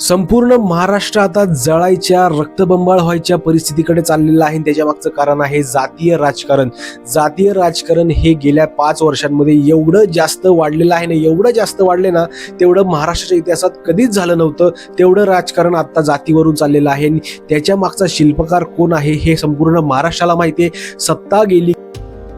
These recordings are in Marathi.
संपूर्ण महाराष्ट्र आता जळायच्या रक्तबंबाळ व्हायच्या परिस्थितीकडे चाललेलं आहे. आणि त्याच्या मागचं कारण आहे जातीय राजकारण. जातीय राजकारण हे गेल्या पाच वर्षांमध्ये एवढं जास्त वाढलेलं आहे ना एवढं जास्त वाढले ना तेवढं महाराष्ट्राच्या इतिहासात कधीच झालं नव्हतं. तेवढं राजकारण आता जातीवरून चाललेलं आहे. आणि त्याच्या मागचा शिल्पकार कोण आहे हे संपूर्ण महाराष्ट्राला माहिती आहे. सत्ता गेली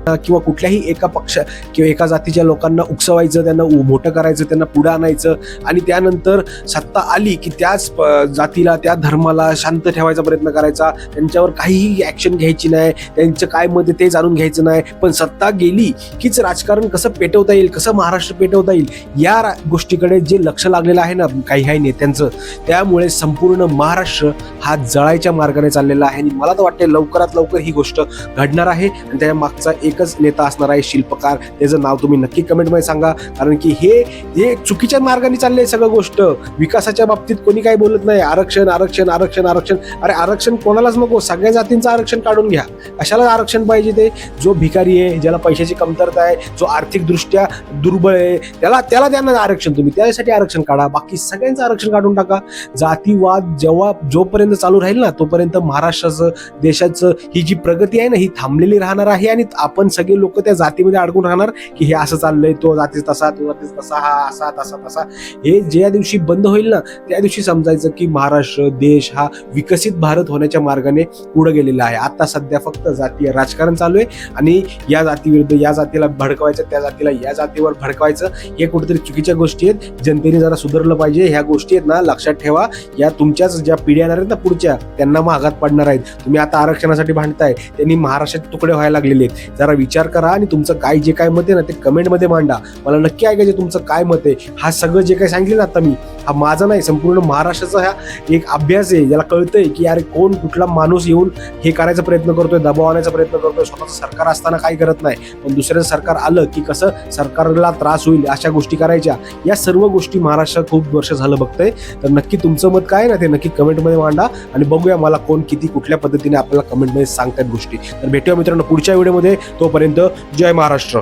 किंवा कुठल्याही एका पक्ष किंवा एका जातीच्या लोकांना उकसवायचं त्यांना मोठं करायचं त्यांना पुढं आणायचं आणि त्यानंतर सत्ता आली की त्याच प- जातीला त्या धर्माला शांत ठेवायचा प्रयत्न करायचा. त्यांच्यावर काहीही ॲक्शन घ्यायची नाही. त्यांचं काय मत ते जाणून घ्यायचं नाही. पण सत्ता गेली कीच राजकारण कसं पेटवता येईल कसं महाराष्ट्र पेटवता येईल या रा- गोष्टीकडे जे लक्ष लागलेलं आहे ना काही काही नेत्यांचं त्यामुळे संपूर्ण महाराष्ट्र हा जळायच्या मार्गाने चाललेला आहे. आणि मला तर वाटते लवकरात लवकर ही गोष्ट घडणार आहे. आणि त्याच्या मागचा एक एकच नेता असणार आहे शिल्पकार. त्याचं नाव तुम्ही नक्की कमेंटमध्ये सांगा. कारण की हे हे चुकीच्या मार्गाने चालले सगळं गोष्ट. विकासाच्या बाबतीत कोणी काही बोलत नाही. आरक्षण आरक्षण आरक्षण आरक्षण. अरे आरक्षण कोणालाच नको. सगळ्या जातींचं आरक्षण काढून घ्या. कशाला आरक्षण पाहिजे ते? जो भिकारी आहे ज्याला पैशाची कमतरता आहे जो आर्थिकदृष्ट्या दुर्बळ आहे त्याला त्याला द्या आरक्षण तुम्ही. त्यासाठी आरक्षण काढा. बाकी सगळ्यांचं आरक्षण काढून टाका. जातीवाद जेव्हा जोपर्यंत चालू राहील ना तोपर्यंत महाराष्ट्राचं देशाचं ही जी प्रगती आहे ना ही थांबलेली राहणार आहे आणि आपण सगळे लोक त्या जातीमध्ये अडकून राहणार की हे असं चाललंय तो जातीच तसा तो जातीच तसा हा असा तसा तसा. हे ज्या दिवशी बंद होईल ना त्या दिवशी समजायचं की महाराष्ट्र देश हा विकसित भारत होण्याच्या मार्गाने पुढे गेलेला आहे. आता सध्या फक्त जातीय राजकारण चालू आहे आणि या जातीविरुद्ध या जातीला भडकवायचं त्या जातीला या जातीवर भडकवायचं हे कुठेतरी चुकीच्या गोष्टी आहेत. जनतेने जरा सुधारलं पाहिजे. ह्या गोष्टी आहेत ना लक्षात ठेवा. या तुमच्याच ज्या पिढ्या येणार आहेत ना पुढच्या त्यांना महागात पडणार आहेत. तुम्ही आता आरक्षणासाठी भांडताय त्यांनी महाराष्ट्रात तुकडे व्हायला लागलेले आहेत. जरा विचार करा आणि तुमचं काय जे काय मत आहे ना ते कमेंटमध्ये मांडा. मला नक्की ऐकायचे तुमचं काय मत आहे. हा सगळं जे काही सांगितलं ना आता मी हा माझा नाही संपूर्ण महाराष्ट्राचा हा एक अभ्यास आहे. ज्याला कळतंय की अरे कोण कुठला माणूस येऊन हे करायचा प्रयत्न करतोय दबाव आणायचा प्रयत्न करतोय स्वतःचं सरकार असताना काही करत नाही. पण दुसऱ्याचं सरकार आलं की कसं सरकारला त्रास होईल अशा गोष्टी करायच्या. या सर्व गोष्टी महाराष्ट्रात खूप वर्ष झालं बघतंय. तर नक्की तुमचं मत काय आहे ना ते नक्की कमेंटमध्ये मांडा आणि बघूया मला कोण किती कुठल्या पद्धतीने आपल्याला कमेंटमध्ये सांगतात गोष्टी. तर भेटूया मित्रांनो पुढच्या व्हिडिओमध्ये. तोपर्यंत जय महाराष्ट्र.